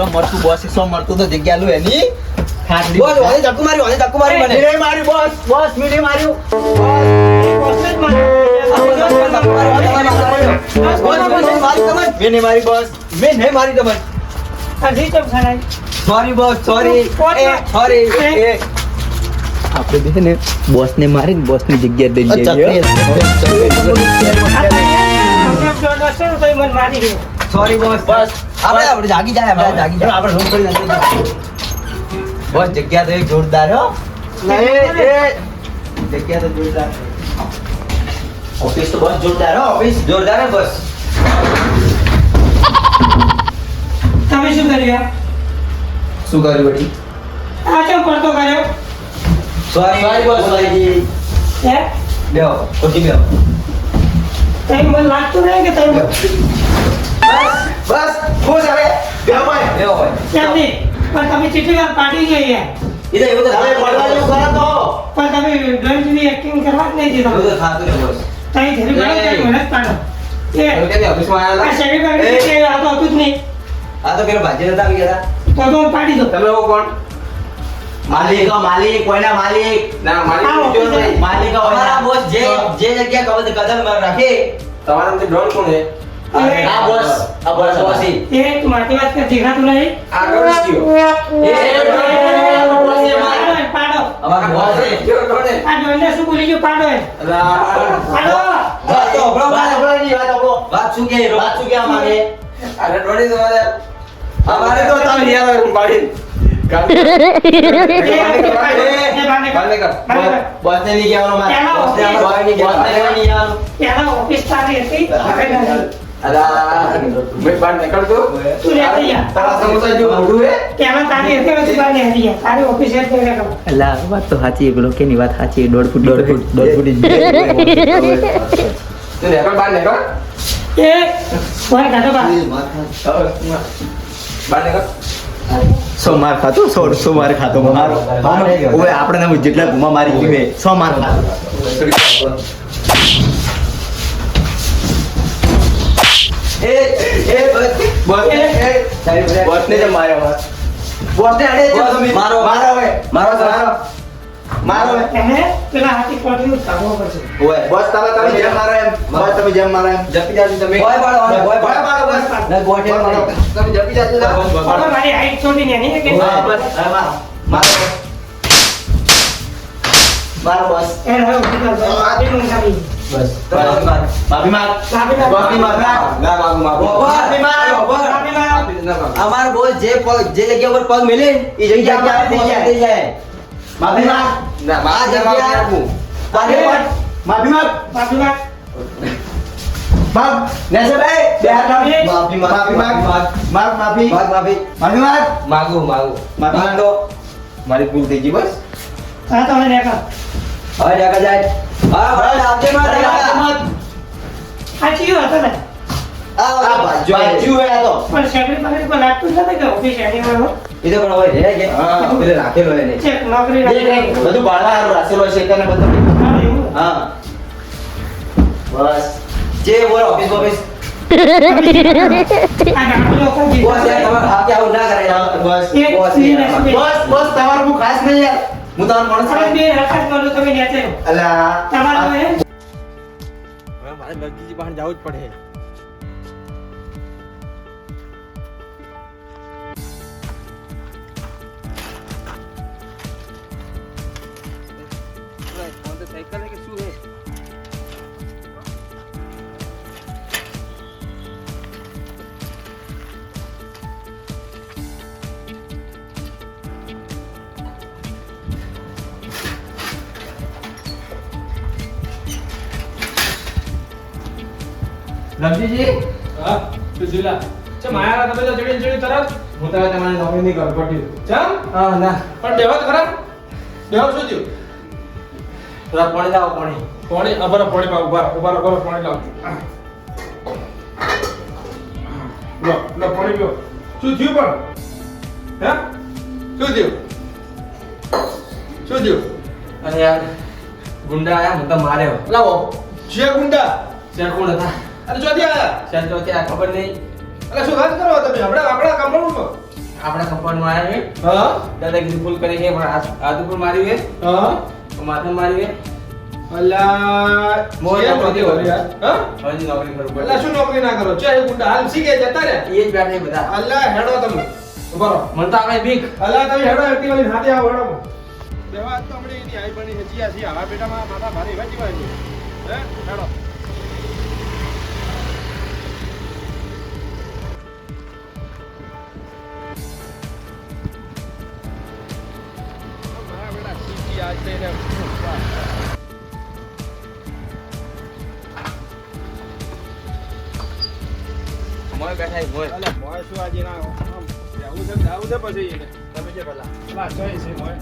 સો મરતું boss સો મરતું તો જગ્યા લો એની ખાટલી બોલ ઓને ધક્કો માર્યો ઓને ધક્કો માર્યું મને મીરે માર્યું બોસ બોસ મીરે માર્યું બોસને જ માર્યો. મેં નહીં મારી બોસ મેં નહીં મારી તમને આ જી ચમ ખરાય. સોરી બોસ સોરી એ સોરી એ? એ આપણે બે ને બોસ ને મારી બોસની જગ્યા દઈ જઈએ તો મારી. સોરી બોસ બસ આપણે આપણે જાગી જાય આપણે જાગી જાય. આપણે રૂમ કરી નાખીએ. બોસ જગ્યા તો એક જોરદાર હો. નહીં, એ જગ્યા તો જોરદાર ઓફિસ તો બસ જોરદાર હો ઓફિસ જોરદાર હે બસ. તમે શું કર્યું? શું કર્યું બટી આ કેમ પડતો કર્યો? Sorry sorry boss sorry. હે? બેહો ખુશી બેહો. તઈ મને લાગતું નહીં કે તઈ બસ. બસ. ખુશ હવે બેહો ભાઈ. બેહો કેમ નહીં? પણ તમે ચીઠી વાર પાડી જોઈએ યાર એવું તો હવે પડવા જેવું કરો તો. પણ તમે એક્ટિંગ કરવા જ નહીં એવું દીધો તો થાતું ને બોસ. તઈ ધીરે પડો ત્યારે જ પાડો. એ. કેમ ઓફિસમાં કે આ તો હતું જ નહીં. આ તો પેલો ભાજી નતા આવી ગયા તો તો પાડી દો તમે કોણ? માલિક માલિક કોઈના માલિક? ના માલિક માલિક અમારા બોસ જે જે જગ્યા કબજ કદમ રાખે. તમારા તો ડ્રોન કોણ છે? આ બોસ. આ બોસ બોસી. એ તું મારી વાત કર દેખાતું નહીં. આ ગણેશ કયો એ બોસ છે પાડો પાડો. અમારા બોસ છે. કયો કોણ આ જોઈને શું બોલી ગયો? પાડો પાડો. વાત તો અભળો વાત અભળો ની વાત અભળો વાત શું કે? વાત શું કે માંગે અરે ડ્રોની તમારે અમારે તો તમે પાડી નહીં કહેવાનું મારે ઓફિસ હતી નીકળતો તું તારા સમોસા જો મોઢું હે તારી તું. તારી ઓફિસ કર. અલા વાત તો સાચી એક કેની વાત સાચી દોઢ ફૂટ દોઢ ફૂટ દોઢ ફૂટ તું નીકળ બહાર નીકળ એ કોણ કાઢો બહાર. બહાર નીકળ સો માર ખાતો સો સો માર ખાતો મારો ઓય આપણે ને જેટલા ગુમા મારી ગયું સો માર ખાતો એ એ બોસ એ. બોસ ને જ માર્યો બોસ ને અડે મારો. મારો મારો. મારો. મારો હવે પેલા હાથી કોટીનું કાઢવો પડશે. ઓએ બોસ તમે તમે જેમ મારો એમ બોસ તમે જેમ મારો એમ જપી જાજો તમે બોય પાડો બોય પાડો બસ ના ગોઠે મારો તમે જપી જાજો હવે મારી હાઈટ છોડી ને એની કે હા બસ હવે મારો મારો મારો બસ એને હવે ઊભી કર દો. આપીને ઊંઘાડી. બસ માફી માંગ માફી માંગ. ના માંગુ માંગુ માફી માંગ માફી માંગ. અમાર બોસ જે પગ જે જગ્યા ઉપર પગ મેલે એ જગ્યા ક્યાં થઈ જાય માફી માંગ ના આ જગ્યા માફી માંગ માફી માંગ માફી માંગ. માફ નેસે ભાઈ બે હાથ માફી. માફી માંગ માફી માંગ માફ માફી માફ માફી માફી માંગ માંગુ માંગુ માફી માંગ મારી ભૂલ થઈ ગઈ બસ હા તમે દેખો હવે જાગા જાય હા બસ આપજે મત આ ચિયો હતો ને આ બાજુ બાજુ હે આ તો પણ સેકન્ડ પાસે કોઈ લાગતું નથી કે ઓફિસ એની એ તો પણ હવે રહે કે હા. પેલે રાખેલો એને ચેક નોકરી દેખ, બધું બાળા હારું રાખેલો છે તને બધું. હા, બસ. જે બોલ ઓફિસ ઓફિસ આ ગામડું લોકો જીવે બોસ યાર રમજીજી હા તું જીલા ચમ આયા તમે તો જડી જડી તરત? હું તો તમારી નોકરી ની ઘર પટ્યું ચમ? હા ના. પણ બેહો તો ખરા. બેહો શું થયું? થોડા પાણી લાવો પાણી. પાણી? અબરા પાણી પા ઊભા ઊભા ઊભા પાણી લાવો. લો લો પાણી પીઓ. શું થયું પણ? હે? શું થયું? શું થયું? અરે યાર ગુંડા આયા મને તો માર્યો. લાવો. જે ગુંડા. જે કોણ હતા? અરે ચોથી આયા શેર ચોથી ત્યાં ખબર નહીં. એટલે શું વાત કરો તમે? હમણાં આપણા છો? આપણા કંપાઉન્ડમાં આવ્યા છે. હા. દાદા કીધું ફૂલ કરી છે પણ હાથ હાથ મારી છે. હા. માથે મારી છે. અલા મોય નોકરી કરી. યાર? હા? હજી નોકરી કરું અલા શું નોકરી ના કરો? ચાલે ગુંડા. હાલ શીખે જતા રે એ જ બેઠા બધા. અલ્લા હેડો તમે. બરો મન તો આપણે બીક. અલ્લા તમે હેડો એક્ટિવા લઈને હાથે આવો હેડો. દેવા તો આપણે એની આઈ બની હજી આ સી આવા બેટામાં માથા ભારે એવા જીવા છે હે હેડો. શીખી આજ છે ને મોય બેઠા છે મોય અલા મોય શું આજે ના આમ બેહવું છે ને જાવું છે પછી એને તમે જે પેલા અલા જય છે મોય